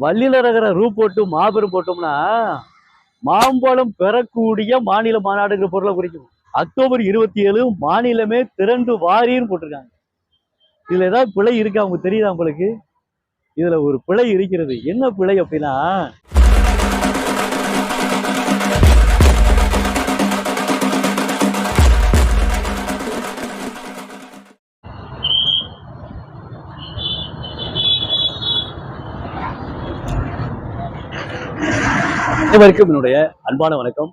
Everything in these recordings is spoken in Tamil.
வள்ளிலரகர ரூ போட்டு மாபெரும் போட்டோம்னா மாம்பழம் பெறக்கூடிய மாநில மாநாடுங்கிற பொருளை குறிக்கும். அக்டோபர் இருபத்தி ஏழு மாநிலமே திரண்டு வாரின்னு போட்டிருக்காங்க. இதுல ஏதாவது பிழை இருக்கா? அவங்களுக்கு தெரியுதா உங்களுக்கு? இதுல ஒரு பிழை இருக்கிறது. என்ன பிழை அப்படின்னா அனைவருக்கும் என்னுடைய அன்பான வணக்கம்.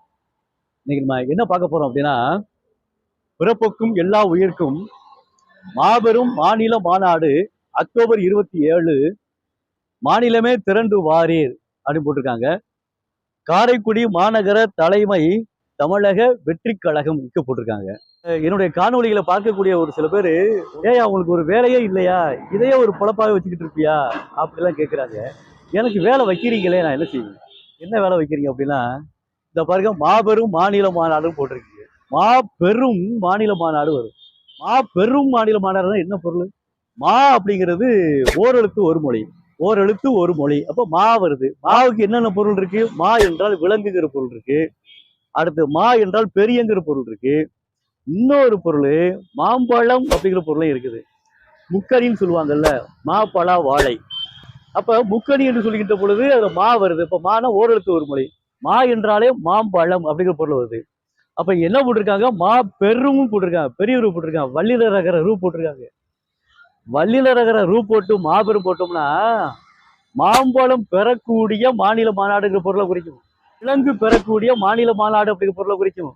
இன்னைக்கு நம்ம என்ன பார்க்க போறோம் அப்படின்னா பிறப்புக்கும் எல்லா உயிர்க்கும் மாபெரும் மாநில மாநாடு அக்டோபர் இருபத்தி ஏழு மாநிலமே திரண்டு வாரீர் அப்படின்னு போட்டிருக்காங்க. காரைக்குடி மாநகர தலைமை தமிழக வெற்றி கழகம் இக்க போட்டிருக்காங்க. என்னுடைய காணொலிகளை பார்க்கக்கூடிய ஒரு சில பேர் ஏய் அவங்களுக்கு ஒரு வேலையே இல்லையா? இதையே ஒரு பொழப்பாக வச்சுக்கிட்டு இருப்பியா? அப்படிலாம் கேட்குறாங்க எனக்கு வேலை வைக்கிறீங்களே நான் என்ன செய்வேன்? என்ன வேலை வைக்கிறீங்க அப்படின்னா இந்த பாருங்க மாபெரும் மாநில மாநாடுன்னு போட்டிருக்கீங்க. மாபெரும் மாநில மாநாடு வரும். மாபெரும் மாநில மாநாடுனா என்ன பொருள்? மா அப்படிங்கிறது ஓரெழுத்து ஒரு மொழி. ஓரெழுத்து ஒரு மொழி. அப்போ மா வருது. மாவுக்கு என்னென்ன பொருள் இருக்கு? மா என்றால் விலங்குங்கிற பொருள் இருக்கு. அடுத்து மா என்றால் பெரியங்கிற பொருள் இருக்கு. இன்னொரு பொருள் மாம்பழம் அப்படிங்கிற பொருளும் இருக்குது. முக்கரின்னு சொல்லுவாங்கல்ல மாப்பழா வாழை. அப்ப முக்கணி என்று சொல்கின்ற பொழுது அது மா வருது. இப்ப மானா ஓரெழுத்து ஒரு மொழி. மா என்றாலே மாம்பழம் அப்படிங்கிற பொருள் வருது. அப்ப என்ன போட்டிருக்காங்க? மா பெரும் போட்டிருக்காங்க. பெரிய ரூ போட்டிருக்காங்க. வள்ளில ரகர ரூ போட்டிருக்காங்க. வள்ளில ரகர ரூ போட்டு மாபெரும் போட்டோம்னா மாம்பழம் பெறக்கூடிய மாநில மாநாடுங்கிற பொருளை குறிக்கும். விலங்கு பெறக்கூடிய மாநில மாநாடு அப்படிங்கிற பொருளை குறிக்கும்.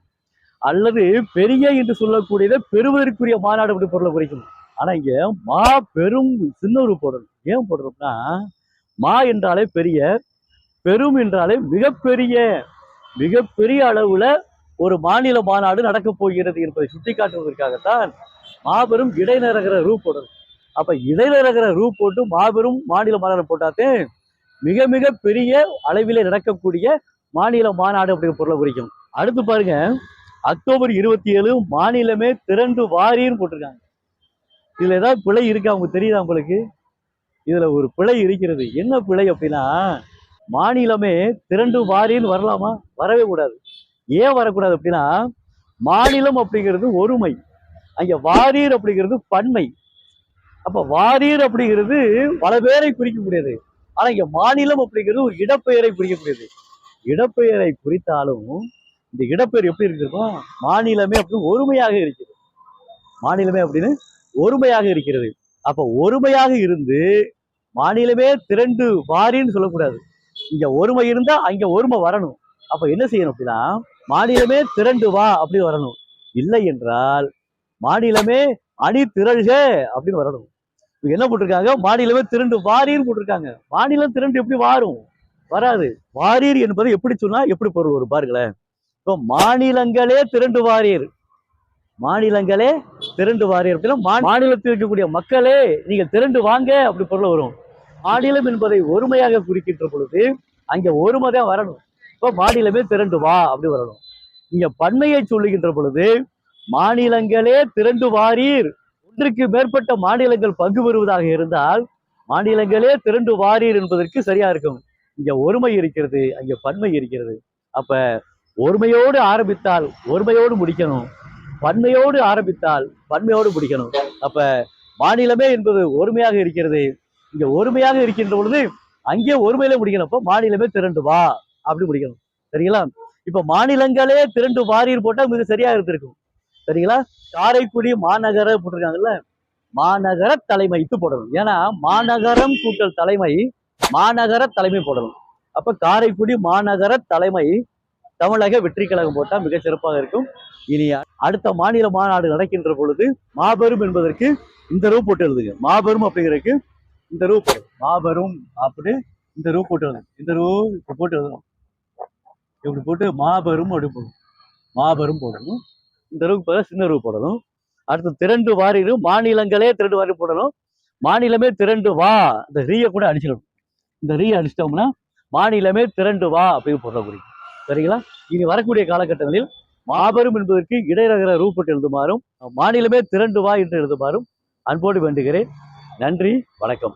அல்லது பெரிய என்று சொல்லக்கூடியதை பெறுவதற்குரிய மாநாடு அப்படி பொருளை குறிக்கும். ஆனா இங்க மா பெரும் சின்ன ரூ போடணும் ஏன் போடுறோம்னா மா என்றாலே பெரிய பெரும் என்றாலே மிகப்பெரிய மிகப்பெரிய அளவுல ஒரு மாநில மாநாடு நடக்கப் போகிறது என்பதை சுட்டிக்காட்டுவதற்காகத்தான் மாபெரும் இடைநரகிற ரூ போடணும் அப்ப இடைநரகிற ரூ போட்டு மாபெரும் மாநில மாநாடு போட்டாத்தே மிக மிக பெரிய அளவிலே நடக்கக்கூடிய மாநில மாநாடு அப்படிங்கிற பொருளை குறிக்கும். அடுத்து பாருங்க அக்டோபர் இருபத்தி ஏழு மாநிலமே திரண்டு வாரின்னு போட்டிருக்காங்க. இதுல ஏதாவது பிழை இருக்கா அவங்க தெரியுதா உங்களுக்கு? இதுல ஒரு பிழை இருக்கிறது. என்ன பிழை அப்படின்னா மாநிலமே திரண்டு வாரின்னு வரலாமா? வரவே கூடாது. ஏன் வரக்கூடாது அப்படின்னா மாநிலம் அப்படிங்கிறது ஒருமை. அங்க வாரீர் அப்படிங்கிறது பன்மை. அப்ப வாரீர் அப்படிங்கிறது பல பேரை குறிக்கக்கூடியது. ஆனா இங்க மாநிலம் அப்படிங்கிறது ஒரு இடப்பெயரை குறிக்கக்கூடியது. இடப்பெயரை குறித்தாலும் இந்த இடப்பெயர் எப்படி இருக்கும் மாநிலமே அப்படின்னு ஒருமையாக இருக்கிறது. மாநிலமே அப்படின்னு ஒருமையாக இருக்கிறது. அப்ப ஒருமையாக இருந்து மாநிலமே திரண்டு வாரின்னு சொல்லக்கூடாது. இங்க ஒருமை இருந்தா அங்க ஒருமை வரணும். அப்ப என்ன செய்யணும் அப்படின்னா மாநிலமே திரண்டு வா அப்படின்னு வரணும். இல்லை என்றால் மாநிலமே அணி திரழ்க அப்படின்னு வரணும். இப்ப என்ன போட்டிருக்காங்க? மாநிலமே திரண்டு வாரின்னு போட்டிருக்காங்க. மாநிலம் திரண்டு எப்படி வாரும்? வராது. வாரீர் என்பது எப்படி சொன்னா எப்படி பொருள் வரும் பாருங்களேன். இப்போ மாநிலங்களே திரண்டு வாரீர். மாநிலங்களே திரண்டு வாரி அப்படின்னா மாநிலத்தில் இருக்கக்கூடிய மக்களே நீங்க திரண்டு வாங்க அப்படி பொருள் வரும். மாநிலம் என்பதை ஒருமையாக குறிக்கின்ற பொழுது அங்க ஒருமை தான் வரணும். இப்போ மாநிலமே திரண்டு வா அப்படி வரணும். இங்க பன்மையை சொல்லுகின்ற பொழுது மாநிலங்களே திரண்டு வாரீர். ஒன்றுக்கு மேற்பட்ட மாநிலங்கள் பங்கு பெறுவதாக இருந்தால் மாநிலங்களே திரண்டு வாரீர் என்பதற்கு சரியா இருக்கும். இங்க ஒருமை இருக்கிறது அங்க பன்மை இருக்கிறது. அப்ப ஒருமையோடு ஆரம்பித்தால் ஒருமையோடு முடிக்கணும். பன்மையோடு ஆரம்பித்தால் பன்மையோடு பிடிக்கணும் அப்ப மாநிலமே என்பது ஒருமையாக இருக்கிறது. இங்க ஒருமையாக இருக்கின்ற பொழுது அங்கே ஒருமையில முடிக்கணும். அப்போ மாநிலமே திரண்டு வா அப்படி முடிக்கணும். சரிங்களா? இப்ப மாநிலங்களே திரண்டு வாரியர் போட்டா மிக சரியா இருந்திருக்கும். சரிங்களா? காரைக்குடி மாநகர போட்டிருக்காங்கல்ல? மாநகர தலைமை இது போடணும். ஏன்னா மாநகரம் கூட்டல் தலைமை மாநகர தலைமை போடணும். அப்ப காரைக்குடி மாநகர தலைமை தமிழக வெற்றி கழகம் போட்டால் மிக சிறப்பாக இருக்கும். இனி அடுத்த மாநில மாநாடு நடக்கின்ற பொழுது மாபெரும் என்பதற்கு இந்த ரூ போட்டு எழுதுங்க. மாபெரும் அப்படிங்கிறதுக்கு இந்த ரூ போடும் மாபெரும் அப்படி இந்த ரூ போட்டு எழுதுங்க. இந்த ரூ இப்படி போட்டு எழுதணும். இப்படி போட்டு மாபெரும் அப்படி போடணும் மாபெரும் போடணும். இந்த ரூக்கு போட சின்ன ரூ போடணும். அடுத்து திரண்டு வாரிடும் மாநிலங்களே திரண்டு வாரி போடணும். மாநிலமே திரண்டு வா. இந்த ரீயை கூட அடிச்சிடணும் இந்த ரீ அடிச்சிட்டோம்னா மாநிலமே திரண்டு வா அப்படின்னு போடுற குறிக்கும் சரிங்களா? இனி வரக்கூடிய காலகட்டங்களில் மாபெரும் என்பதற்கு இடைநகர ரூபட்டு எழுதுமாறும் மாநிலமே திரண்டு வா என்று எழுதுமாறும் அன்போடு வேண்டுகிறேன். நன்றி வணக்கம்.